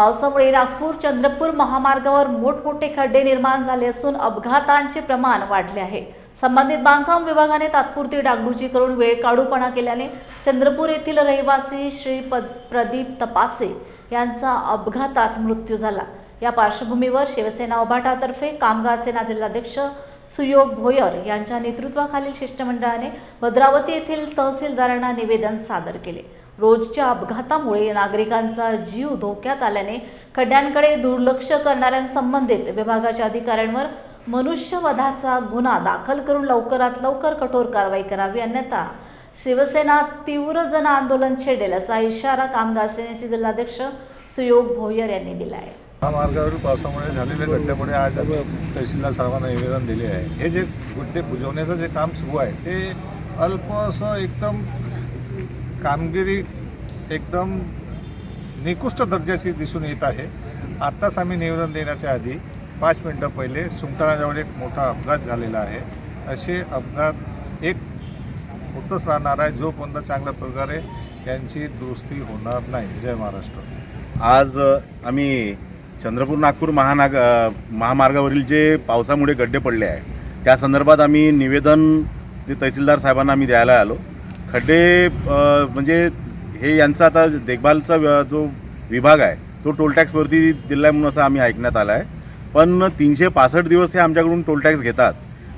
पावसामुळे नागपूर चंद्रपूर महामार्गावर मोठमोठे खड्डे निर्माण झाले असून अपघातांचे प्रमाण वाढले आहे. संबंधित बांधकाम विभागाने तात्पुरती डागडुजी करून वेळ काढूपणा केल्याने चंद्रपूर येथील रहिवासी श्री पद प्रदीप तपासे यांचा अपघातात मृत्यू झाला. या पार्श्वभूमीवर शिवसेना उभाटातर्फे कामगार सेना जिल्हाध्यक्ष सुयोग भोयर यांच्या नेतृत्वाखालील शिष्टमंडळाने भद्रावती येथील तहसीलदारांना निवेदन सादर केले. रोजच्या अपघातामुळे नागरिकांचा जीव धोक्यात आल्याने खड्ड्यांकडे दुर्लक्ष करणाऱ्यांसंबंधित विभागाच्या अधिकाऱ्यांवर मनुष्यवधाचा गुन्हा दाखल करून लवकरात लवकर कठोर कारवाई करावी अन्यथा शिवसेना तीव्र जन आंदोलन छेडेल असा इशारा कामगार सेनेचे जिल्हाध्यक्ष सुयोग भोयर यांनी दिला आहे महामार्गावरील पावसामुळे झालेल्या खड्ड्यामुळे आज आम्ही तहसीलदार सर्वांना निवेदन दिले आहे. हे जे गुड्डे बुजवण्याचं जे काम सुरू आहे ते अल्प असं एकदम कामगिरी एकदम निकृष्ट दर्जाची दिसून येत आहे. आत्ताच आम्ही निवेदन देण्याच्या आधी पाच मिनटं पहिले सुमटाणाजवळ एक मोठा अपघात झालेला आहे. असे अपघात एक होतच राहणार आहे जोपर्यंत चांगल्या प्रकारे त्यांची दुरुस्ती होणार नाही. जय महाराष्ट्र. आज आम्ही चंद्रपूर नागपूर महानाग महामार्गावरील जे पावसामुळे गड्डे पडले आहे त्या संदर्भात आम्ही निवेदन ते तहसीलदार साहेबांना आम्ही द्यायला आलो. खड्डे म्हणजे हे यांचा आता देखभालचा जो विभाग आहे तो टोल टॅक्सवरती दिला आहे म्हणून असं आम्ही ऐकण्यात आला आहे पण तीनशे पासष्ट दिवस हे आमच्याकडून टोल टॅक्स घेतात.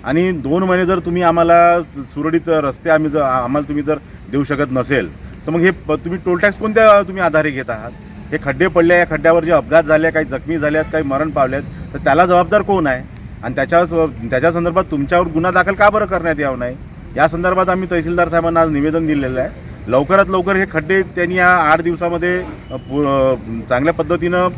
आणि दोन महिने जर तुम्ही आम्हाला सुरळीत रस्ते आम्ही जर आम्हाला तुम्ही जर देऊ शकत नसेल तर मग हे प- तुम्ही टोल टॅक्स कोणत्या तुम्ही आधारे घेत आहात? हे खड्डे पडले या खड्ड्यावर जे अपघात झाले काही जखमी झाल्यात काही मरण पावल्यात तर त्याला जबाबदार कोण आहे? आणि त्याच्या त्याच्या संदर्भात तुमच्यावर गुन्हा दाखल का बरं करण्यात यावं नाही? या संदर्भात आम्ही तहसीलदार साहेबांना आज निवेदन दिलेलं आहे. लवकरात लवकर हे खड्डे त्यांनी या आठ दिवसामध्ये चांगल्या पद्धतीनं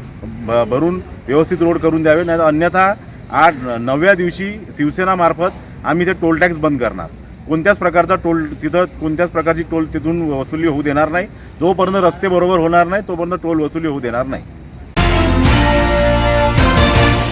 भ- भरून व्यवस्थित रोड करून द्यावे. नाही अन्यथा आठ नवव्या दिवशी शिवसेनामार्फत आम्ही ते टोल टॅक्स बंद करणार. कोणत्याच प्रकारचा टोल तिथं कोणत्याच प्रकारची टोल तिथून वसुली होऊ देणार नाही. जोपर्यंत रस्ते बरोबर होणार नाही तोपर्यंत टोल वसुली होऊ देणार नाही.